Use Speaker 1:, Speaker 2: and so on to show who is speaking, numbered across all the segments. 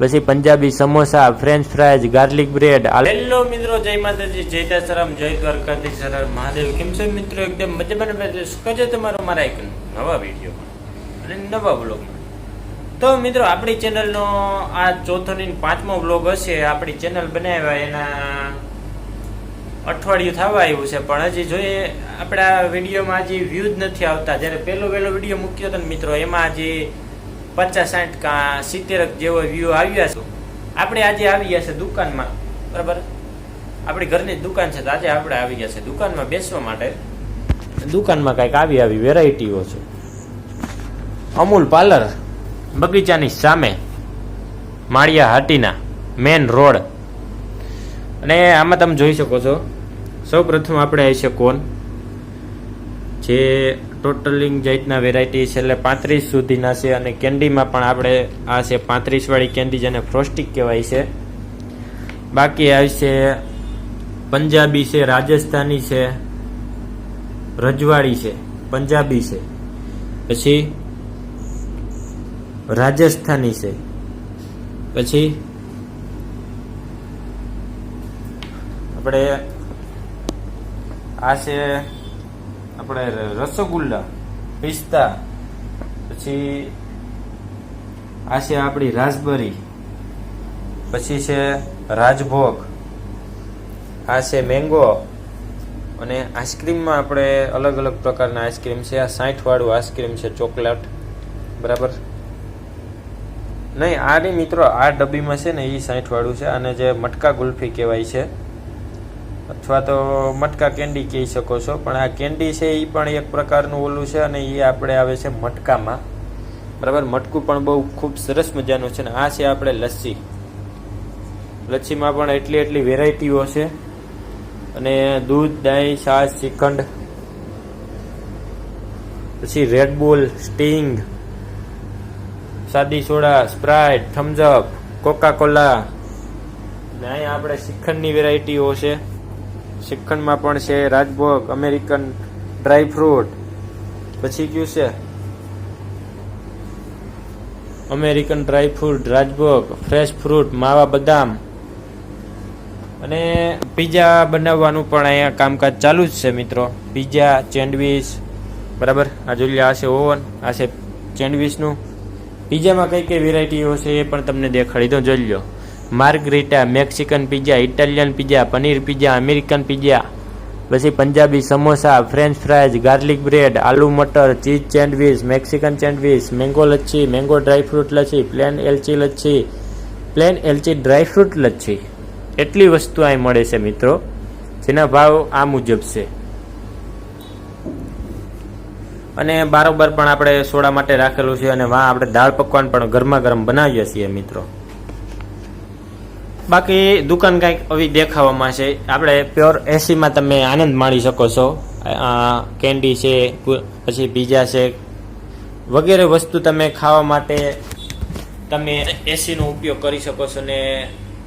Speaker 1: પછી Punjabi samosa French fries garlic bread hello મિત્રો, જય માતાજી, જય દાસરામ જય દ્વારકાધીશ સરળ મહાદેવ. કેમ છે મિત્રો? એકદમ મજામાં સ્વાગત છે તમારો મારા એક નવા વિડીયોમાં? અને નવા બ્લોગમાં તો મિત્રો, આપણી ચેનલનો આ ચોથો ને પાંચમો બ્લોગ હશે. આપણી ચેનલ બનાવ્યા એના અઠવાડિયું થવા આવ્યું છે. પણ હજી જોઈએ, આપણા વિડીયોમાં હજી વ્યૂ જ નથી આવતા. જ્યારે પહેલો પહેલો વીડિયો મૂક્યો હતો ને મિત્રો, એમાં હજી પચાસ સાઠ કા સિત્તેર જેવો વ્યૂ આવ્યા છે. આપણે આજે આવી ગયા છે દુકાનમાં. બરાબર? આપણી ઘરની દુકાન છે તો આજે આપણે આવી ગયા છે દુકાનમાં બેસવા માટે. દુકાનમાં કાંઈક આવી આવી વેરાયટીઓ છે. અમૂલ પાર્લર, બગીચાની સામે, માળિયા હાટીના, મેન રોડ. અને આમાં તમે જોઈ શકો છો. સૌ પ્રથમ આપણે આવી છે કોન જે ટોટલિંગ જાતના વેરાયટી છે એટલે પાંત્રીસ સુધીના છે અને કેન્ડીમાં પણ આપણે આ છે પાંત્રીસવાળી કેન્ડી જેને ફ્રોસ્ટિક કહેવાય છે. બાકી આવી છે પંજાબી છે, રાજસ્થાની છે, રજવાડી છે, પંજાબી છે. પછી રાજસ્થાની છે. પછી આપણે આ છે આપણે રસગુલ્લા, પિસ્તા, પછી આ છે આપણી રાસબરી, પછી છે રાજભોગ, આ છે મેંગો અને આઈસ્ક્રીમમાં આપણે અલગ અલગ પ્રકારના આઈસ્ક્રીમ છે. આ સાઠવાળું આઈસ્ક્રીમ છે, ચોકલેટ, બરાબર? નહીં આ નહીં મિત્રો આ ડબ્બીમાં છે ને એ સાઠવાળું છે. અને જે મટકા ગુલ્ફી કહેવાય છે. અથવા તો મટકા કેન્ડી કહી શકો છો. પણ આ કેન્ડી છે એ પણ એક પ્રકારનું ઓલું છે અને એ આપણે આવે છે મટકામાં. બરાબર? મટકું પણ બહુ ખૂબ સરસ મજાનું છે ને આ છે આપણે લસ્સી. લસ્સીમાં પણ એટલી એટલી વેરાયટીઓ છે. અને દૂધ, દહીં, છાશ, શ્રીખંડ. પછી રેડબુલ સ્ટિંગ સાદી soda Sprite Thums Up Coca Cola ને અહીંયા આપણે શ્રીખંડની વેરાયટીઓ છે. શ્રીખંડમાં પણ છે રાજભોગ, અમેરિકન ડ્રાય ફ્રૂટ. પછી કયું છે? American dry fruit rajbhog, fresh fruit, માવા બદામ. અને પીઝા બનાવવાનું પણ અહીંયા કામકાજ ચાલુ જ છે મિત્રો. પીઝા, સેન્ડવીચ, બરાબર? આ જોઈ લો આ છે ઓવન, આ છે સેન્ડવીચનું. પીઝામાં કઈ કઈ વેરાયટીઓ છે એ પણ તમને દેખાડી દો જોઈ લો margherita, Mexican pizza, Italian pizza, paneer pizza, American pizza. પછી Punjabi samosa, French fries, garlic bread, aloo matar, cheese sandwich, Mexican sandwich, mango lassi, mango dry fruit lassi, plain elaichi lassi. Plain elaichi dry fruit lassi. એટલી વસ્તુ અહીં મળે છે મિત્રો, જેના ભાવ આ મુજબ છે. અને બારોબર પણ આપણે સોડા માટે રાખેલું છે અને વાં આપણે દાળ પકવાન પણ ગરમા ગરમ બનાવીએ છીએ મિત્રો. બાકી દુકાન કંઈક આવી દેખાવામાં છે. આપણે પ્યોર એસીમાં તમે આનંદ માણી શકો છો. કેન્ડી છે પછી પીઝા છે. વગેરે વસ્તુ તમે ખાવા માટે તમે એસીનો ઉપયોગ કરી શકો છો ને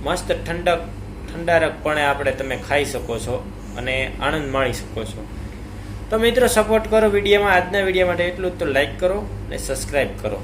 Speaker 1: મસ્ત ઠંડક, ઠંડારકપણે આપણે તમે ખાઈ શકો છો અને આનંદ માણી શકો છો. તો મિત્રો સપોર્ટ કરો વિડીયોમાં. આજના વીડિયો માટે એટલું જ. તો લાઈક કરો અને સબસ્ક્રાઈબ કરો.